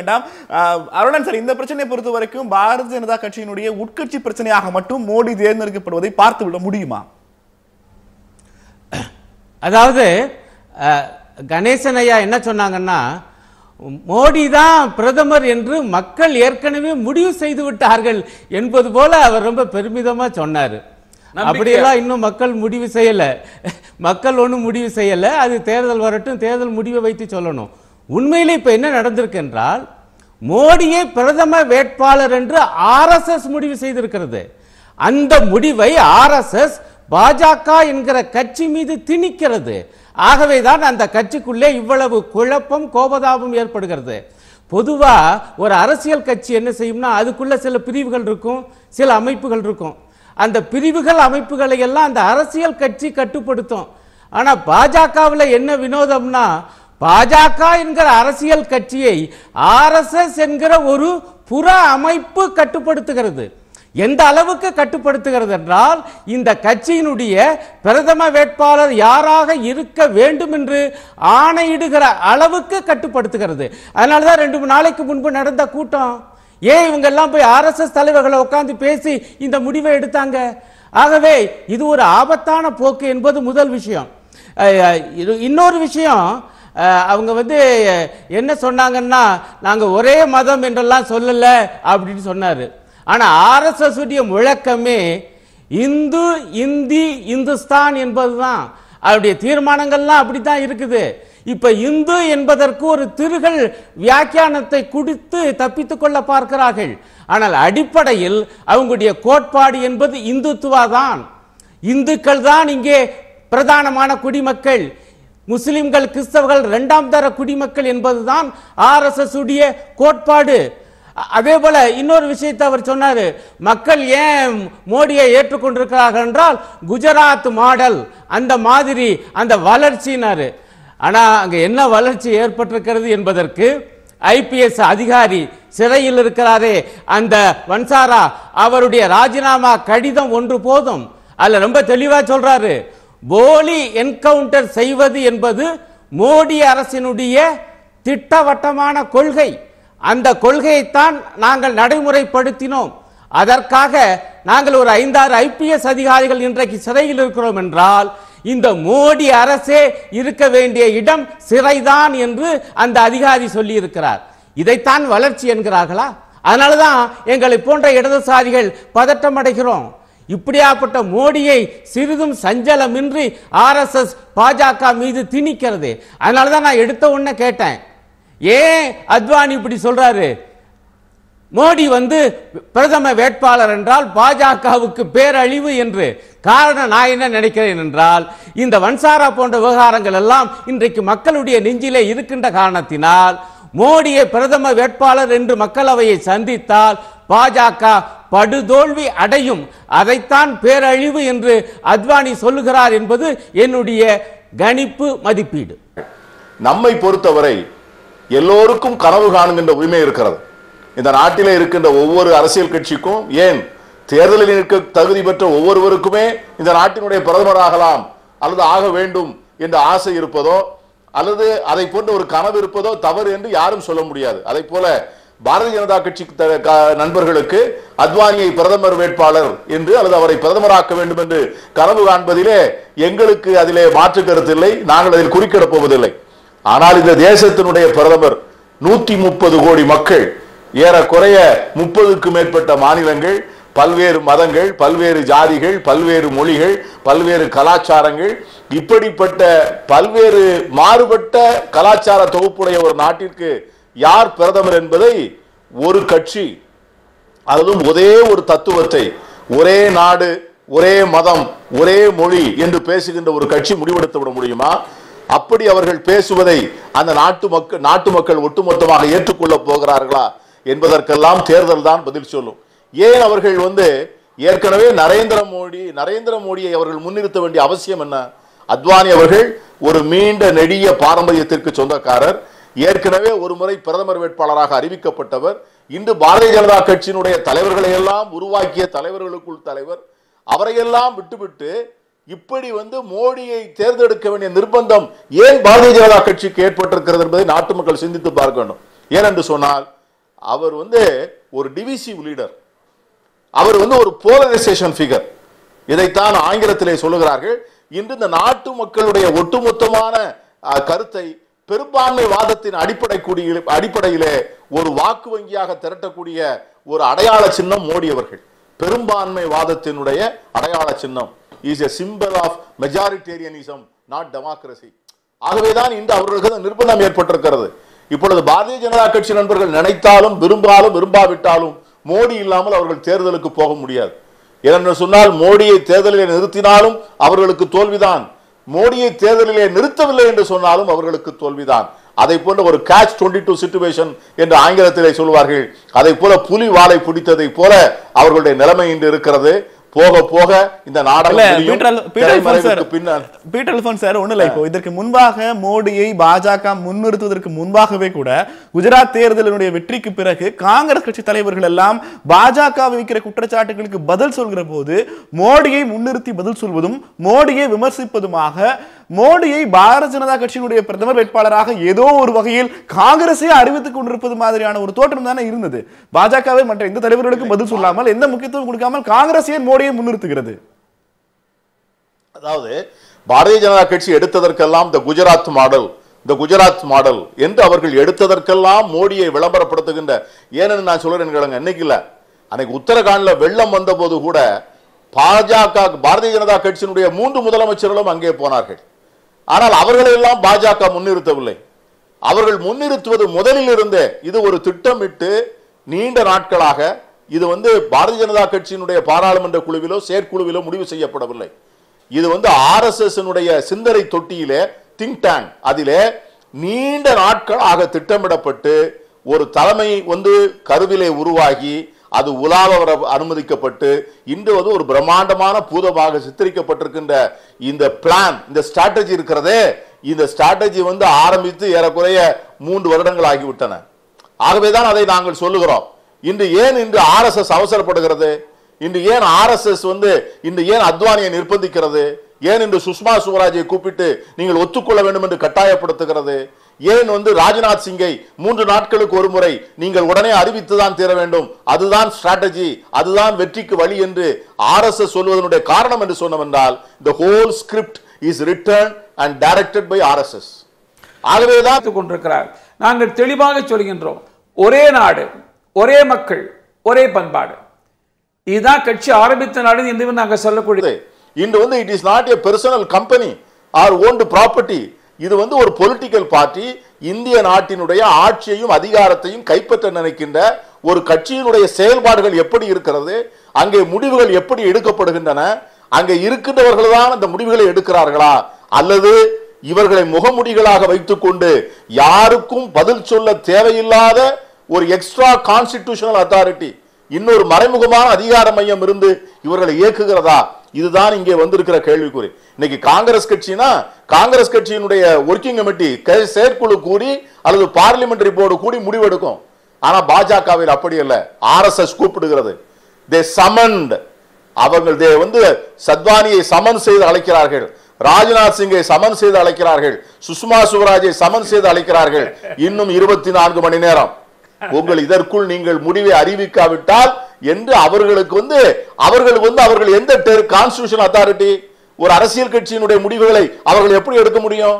வேண்டாம் அருணன் சார் இந்த பிரச்சனையை பொறுத்த வரைக்கும் பாரதிய ஜனதா கட்சியினுடைய உட்கட்சி பிரச்சனையாக மட்டும் மோடி தேர்ந்தெடுக்கப்படுவதை பார்த்து விட முடியுமா? அதாவது கணேசன் ஐயா என்ன சொன்னாங்கன்னா மோடி தான் பிரதமர் என்று மக்கள் ஏற்கனவே முடிவு செய்து விட்டார்கள் என்பது போல அவர் ரொம்ப பெருமிதமா சொன்னார். அப்படியெல்லாம் இன்னும் மக்கள் முடிவு செய்யல. மக்கள் ஒன்றும் முடிவு செய்யல. அது தேர்தல் வரட்டும் தேர்தல் முடிவை வைத்து சொல்லணும். உண்மையிலே இப்போ என்ன நடந்திருக்கு என்றால் மோடியை பிரதம வேட்பாளர் என்று ஆர்எஸ்எஸ் முடிவு செய்திருக்கிறது. அந்த முடிவை ஆர்எஸ்எஸ் பாஜக என்கிற கட்சி மீது திணிக்கிறது. ஆகவேதான் அந்த கட்சிக்குள்ளே இவ்வளவு குழப்பம் கோபதாபம் ஏற்படுகிறது. பொதுவாக ஒரு அரசியல் கட்சி என்ன செய்யும்னா அதுக்குள்ளே சில பிரிவுகள் இருக்கும் சில அமைப்புகள் இருக்கும். அந்த பிரிவுகள் அமைப்புகளை எல்லாம் அந்த அரசியல் கட்சி கட்டுப்படுத்தும். ஆனால் பாஜகவில் என்ன வினோதம்னா பாஜக என்கிற அரசியல் கட்சியை ஆர்எஸ்எஸ் என்கிற ஒரு புற அமைப்பு கட்டுப்படுத்துகிறது. எந்த அளவுக்கு கட்டுப்படுத்துகிறது என்றால் இந்த கட்சியினுடைய பிரதம வேட்பாளர் யாராக இருக்க வேண்டும் என்று ஆணையிடுகிற அளவுக்கு கட்டுப்படுத்துகிறது. அதனால தான் ரெண்டு மூணு நாளைக்கு முன்பு நடந்த கூட்டம். ஏன் இவங்க எல்லாம் போய் ஆர்எஸ்எஸ் தலைவர்களை உட்காந்து பேசி இந்த முடிவை எடுத்தாங்க? ஆகவே இது ஒரு ஆபத்தான போக்கு என்பது முதல் விஷயம். இது இன்னொரு விஷயம் அவங்க வந்து என்ன சொன்னாங்கன்னா நாங்கள் ஒரே மதம் என்றெல்லாம் சொல்லலை அப்படின்னு சொன்னார். ஆனால் ஆர்எஸ்எஸ் உடைய முழக்கமே இந்து இந்தி இந்துஸ்தான் என்பது தான் அவருடைய தீர்மானங்கள்லாம் அப்படித்தான் இருக்குது. இப்போ இந்து என்பதற்கு ஒரு திருகள் வியாக்கியானத்தை கொடுத்து தப்பித்துக் கொள்ள பார்க்கிறார்கள். ஆனால் அடிப்படையில் அவங்களுடைய கோட்பாடு என்பது இந்துத்துவா தான். இந்துக்கள் தான் இங்கே பிரதானமான குடிமக்கள். முஸ்லிம்கள் கிறிஸ்தவர்கள் இரண்டாம் தர குடிமக்கள் என்பதுதான் ஆர்எஸ்எஸ் உடைய கோட்பாடு அதே போல இன்னொரு விஷயத்தை அவர் சொன்னாரு. மக்கள் ஏன் மோடியை ஏற்றுக்கொண்டிருக்கிறார்கள் என்றால் குஜராத் மாடல் அந்த மாதிரி அந்த வளர்ச்சினாரு. ஆனா அங்க என்ன வளர்ச்சி ஏற்பட்டிருக்கிறது என்பதற்கு ஐபிஎஸ் அதிகாரி சிறையில் இருக்கிறாரே. அந்த வன்சாரா அவருடைய ராஜினாமா கடிதம் ஒன்று போதும். அதுல ரொம்ப தெளிவா சொல்றாரு. போலி என்கவுண்டர் செய்வது என்பது மோடி அரசினுடைய திட்டவட்டமான கொள்கை. அந்த கொள்கையைத்தான் நாங்கள் நடைமுறைப்படுத்தினோம். அதற்காக நாங்கள் ஒரு ஐந்தாறு ஐபிஎஸ் அதிகாரிகள் இன்றைக்கு சிறையில் இருக்கிறோம் என்றால் இந்த மோடி அரசே இருக்க வேண்டிய இடம் சிறைதான் என்று அந்த அதிகாரி சொல்லியிருக்கிறார். இதைத்தான் வளர்ச்சி என்கிறார்களா? அதனாலதான் எங்களை போன்ற இடதுசாரிகள் பதட்டம் அடைகிறோம். இப்படியாப்பட்ட மோடியை சிறிதும் சஞ்சலமின்றி ஆர்எஸ்எஸ் பாஜக மீது திணிக்கிறது. அதனால தான் நான் எடுத்த உடனே கேட்டேன். ஏன் அத்வானி இப்படி சொல்றாரு? மோடி வந்து பிரதம வேட்பாளர் என்றால் பாஜகவுக்கு பேரழிவு என்று. காரணம் நான் என்ன நினைக்கிறேன் என்றால் இந்த வன்சாரா போன்ற விவகாரங்கள் எல்லாம் இன்றைக்கு மக்களுடைய நெஞ்சிலே இருக்கின்ற காரணத்தினால் மோடியை பிரதம வேட்பாளர் என்று மக்களவையை சந்தித்தால் பாஜக படுதோல்வி அடையும். அதைத்தான் பேரழிவு என்று அத்வானி சொல்லுகிறார் என்பது என்னுடைய கணிப்பு மதிப்பீடு. நம்மை பொறுத்தவரை எல்லோருக்கும் கனவு காணுகின்ற உரிமை இருக்கிறது. இந்த நாட்டிலே இருக்கின்ற ஒவ்வொரு அரசியல் கட்சிக்கும் ஏன் தேர்தலில் இருக்க தகுதி பெற்ற ஒவ்வொருவருக்குமே இந்த நாட்டினுடைய பிரதமராகலாம் அல்லது ஆக வேண்டும் என்ற ஆசை இருப்பதோ அல்லது அதை போன்ற ஒரு கனவு இருப்பதோ தவறு என்று யாரும் சொல்ல முடியாது. அதை போல பாரதிய ஜனதா கட்சி நண்பர்களுக்கு அத்வானியை பிரதமர் வேட்பாளர் என்று அல்லது அவரை பிரதமராக்க வேண்டும் என்று கனவு காண்பதிலே எங்களுக்கு அதிலே மாற்று கருத்து இல்லை. நாங்கள் அதில் குறுக்கிடப் போவதில்லை. ஆனால் இந்த தேசத்தினுடைய பிரதமர் நூத்தி முப்பது கோடி மக்கள் ஏறக்குறைய முப்பதுக்கு மேற்பட்ட மாநிலங்கள் பல்வேறு மதங்கள் பல்வேறு ஜாதிகள் பல்வேறு மொழிகள் பல்வேறு கலாச்சாரங்கள் இப்படிப்பட்ட பல்வேறு மாறுபட்ட கலாச்சார தொகுப்புடைய ஒரு நாட்டிற்கு யார் பிரதமர் என்பதை ஒரு கட்சி அதுவும் ஒரே ஒரு தத்துவத்தை ஒரே நாடு ஒரே மதம் ஒரே மொழி என்று பேசுகின்ற ஒரு கட்சி முடிவெடுத்து விட முடியுமா? அப்படி அவர்கள் பேசுவதை அந்த நாட்டு மக்கள் நாட்டு மக்கள் ஒட்டுமொத்தமாக ஏற்றுக்கொள்ள போகிறார்களா என்பதற்கெல்லாம் தேர்தல் தான் பதில் சொல்லும். ஏன் அவர்கள் வந்து ஏற்கனவே நரேந்திர மோடி நரேந்திர மோடியை அவர்கள் முன்னிறுத்த வேண்டிய அவசியம் என்ன? அத்வானி அவர்கள் ஒரு மீண்ட நெடிய பாரம்பரியத்திற்கு சொந்தக்காரர். ஏற்கனவே ஒரு முறை பிரதமர் வேட்பாளராக அறிவிக்கப்பட்டவர். இன்று பாரதிய ஜனதா கட்சியினுடைய தலைவர்களை எல்லாம் உருவாக்கிய தலைவர்களுக்குள் தலைவர். அவரையெல்லாம் விட்டுவிட்டு இப்படி வந்து மோடியை தேர்ந்தெடுக்க வேண்டிய நிர்பந்தம் ஏன் பாரதிய ஜனதா கட்சிக்கு ஏற்பட்டிருக்கிறது என்பதை நாட்டு மக்கள் சிந்தித்து பார்க்கணும். ஏனென்று சொன்னால் அவர் வந்து ஒரு டிவிசிவ் லீடர் அவர் வந்து ஒரு போலரைசேஷன் ஃபிகர் இதைத்தான் ஆங்கிலத்திலே சொல்லுகிறார்கள். இன்று இந்த நாட்டு மக்களுடைய ஒட்டுமொத்தமான கருத்தை பெரும்பான்மை வாதத்தின் அடிப்படை கூடிய அடிப்படையிலே ஒரு வாக்கு வங்கியாக திரட்டக்கூடிய ஒரு அடையாள சின்னம் மோடி அவர்கள். பெரும்பான்மை வாதத்தினுடைய அடையாள சின்னம். Is a symbol of majoritarianism not democracy ஆகவேதான் இன்று அவர்களுக்கு நிர்பந்தம் ஏற்பட்டிருக்கிறது. இப்பொழுது பாரதிய ஜனதா கட்சி நண்பர்கள் நினைத்தாலும் விரும்பாலும் விரும்பாவிட்டாலும் மோடி இல்லாமல் அவர்கள் தேர்தலுக்கு போக முடியாது. ஏனென்று சொன்னால் மோடியை தேர்தலில் நிறுத்தினாலும் அவர்களுக்கு தோல்விதான். மோடியை தேர்தலிலே நிறுத்தவில்லை என்று சொன்னாலும் அவர்களுக்கு தோல்விதான். அதை போன்ற ஒரு கேட்ச் டுவெண்ட்டி டூ சிச்சுவேஷன் என்று ஆங்கிலத்திலே சொல்வார்கள். அதை போல புலி வாளை பிடித்ததை போல அவர்களுடைய நிலைமை இன்று இருக்கிறது. போக போக இந்த நாடகம் சார் இல்ல இப்போ. இதற்கு முன்பாக மோடியை பாஜக முன்னிறுத்துவதற்கு முன்பாகவே கூட குஜராத் தேர்தலினுடைய வெற்றிக்கு பிறகு காங்கிரஸ் கட்சி தலைவர்கள் எல்லாம் பாஜக வைக்கிற குற்றச்சாட்டுகளுக்கு பதில் சொல்கிற போது மோடியை முன்னிறுத்தி பதில் சொல்வதும் மோடியை விமர்சிப்பதுமாக மோடியை பாரதிய ஜனதா கட்சியினுடைய பிரதமர் வேட்பாளராக ஏதோ ஒரு வகையில் காங்கிரஸே அறிவித்துக் கொண்டிருப்பது மாதிரியான ஒரு தோற்றம் தானே இருந்தது. பாஜகவை மற்ற எந்த தலைவர்களுக்கும் பதில் சொல்லாமல் எந்த முக்கியத்துவம் கொடுக்காமல் காங்கிரஸ் ஏன் மோடியை முன்னிறுத்துகிறது? அதாவது பாரதிய ஜனதா கட்சி எடுத்ததற்கெல்லாம் இந்த குஜராத் மாடல் இந்த குஜராத் மாடல் என்று அவர்கள் எடுத்ததற்கெல்லாம் மோடியை விளம்பரப்படுத்துகின்ற ஏனென்னு நான் சொல்றேன் கேளுங்க இன்னைக்கு இல்ல. அன்னைக்கு உத்தரகாண்ட்ல வெள்ளம் வந்தபோது கூட பாஜக பாரதிய ஜனதா கட்சியினுடைய மூன்று முதலமைச்சர்களும் அங்கே போனார்கள். ஆனால் அவர்களையெல்லாம் பாஜக முன்னிறுத்தவில்லை. அவர்கள் முன்னிறுத்துவது முதலில் இருந்தே இது ஒரு திட்டமிட்டு நீண்ட நாட்களாக இது வந்து பாரதிய ஜனதா கட்சியினுடைய பாராளுமன்ற குழுவிலோ செயற்குழுவிலோ முடிவு செய்யப்படவில்லை. இது வந்து ஆர்எஸ்எஸ் சிந்தனை தொட்டியிலே திங்க் டேங்க் அதிலே நீண்ட நாட்களாக திட்டமிடப்பட்டு ஒரு தலைமை வந்து கருவிலே உருவாகி அது உலாவ வர அனுமதிக்கப்பட்டு இன்று வந்து ஒரு பிரம்மாண்டமான பூதமாக சித்தரிக்கப்பட்டிருக்கின்ற இந்த பிளான் இந்த ஸ்ட்ராட்டஜி இருக்கிறதே இந்த ஸ்ட்ராட்டஜி வந்து ஆரம்பித்து ஏறக்குறைய மூன்று வருடங்கள் ஆகிவிட்டன. ஆகவேதான் அதை நாங்கள் சொல்லுகிறோம். இன்று ஏன் இன்று ஆர்எஸ்எஸ் அவசரப்படுகிறது? இன்று ஏன் ஆர்எஸ்எஸ் வந்து இன்று ஏன் அத்வானியை நிர்பந்திக்கிறது? ஏன் இன்று சுஷ்மா சுவராஜை கூப்பிட்டு நீங்கள் ஒத்துக்கொள்ள வேண்டும் என்று கட்டாயப்படுத்துகிறது? ஏன் வந்து ராஜ்நாத் சிங்கை மூன்று நாட்களுக்கு ஒரு முறை நீங்கள் உடனே அறிவித்துதான் தீர வேண்டும்? அதுதான் ஸ்ட்ராட்டஜி அதுதான் வெற்றிக்கு வழி என்று ஆர்எஸ்எஸ் சொல்வதனுடைய காரணம் என்று சொன்னவென்றால் the whole script is written and directed by RSS ஆகவேதான் கொண்டிருக்கிறார். நாங்கள் தெளிவாக சொல்கின்றோம். ஒரே நாடு ஒரே மக்கள் ஒரே பண்பாடு. இதுதான் கட்சி ஆரம்பித்த நாடு என்று நாங்கள் சொல்லக்கூடியது இன்று வந்து it is not a personal company or owned property இது வந்து ஒரு பொலிட்டிக்கல் பார்ட்டி இந்திய நாட்டினுடைய ஆட்சியையும் அதிகாரத்தையும் கைப்பற்ற நினைக்கின்ற ஒரு கட்சியினுடைய செயல்பாடுகள் எப்படி இருக்கிறது அங்கே முடிவுகள் எப்படி எடுக்கப்படுகின்றன அங்கே இருக்கின்றவர்கள் தான் அந்த முடிவுகளை எடுக்கிறார்களா அல்லது இவர்களை முகமுடிகளாக வைத்துக்கொண்டு யாருக்கும் பதில் சொல்ல தேவையில்லாத ஒரு எக்ஸ்ட்ரா கான்ஸ்டிடியூஷனல் அத்தாரிட்டி இன்னொரு மறைமுகமான அதிகார மையம் இருந்து இவர்களை இயக்குகிறதா? இதுதான் இங்கே வந்திருக்கிற கேள்விக்குறி. இன்னைக்கு காங்கிரஸ் கட்சினா காங்கிரஸ் கட்சியினுடைய ஒர்க்கிங் கமிட்டி செயற்குழு கூடி அல்லது பார்லிமெண்டரி போர்டு கூடி முடிவெடுக்கும். ஆனா பாஜகவில் அப்படி இல்லை. ஆர்எஸ்எஸ் கூப்பிடுகிறது. தே சமன்ட் அவர்கள் தே வந்து சத்வானியை சமன் செய்து அழைக்கிறார்கள். ராஜ்நாத் சிங்கை சமன் செய்து அழைக்கிறார்கள். சுஷ்மா சுவராஜை சமன் செய்து அழைக்கிறார்கள். இன்னும் இருபத்தி நான்கு மணி நேரம். உங்கள் இதற்குள் நீங்கள் முடிவை அறிவிக்காவிட்டால் என்று அவர்களுக்கு வந்து அவர்களுக்கு வந்து அவர்கள் எந்த கான்ஸ்டியூஷன் அத்தாரிட்டி ஒரு அரசியல் கட்சியினுடைய முடிவுகளை அவர்கள் எப்படி எடுக்க முடியும்?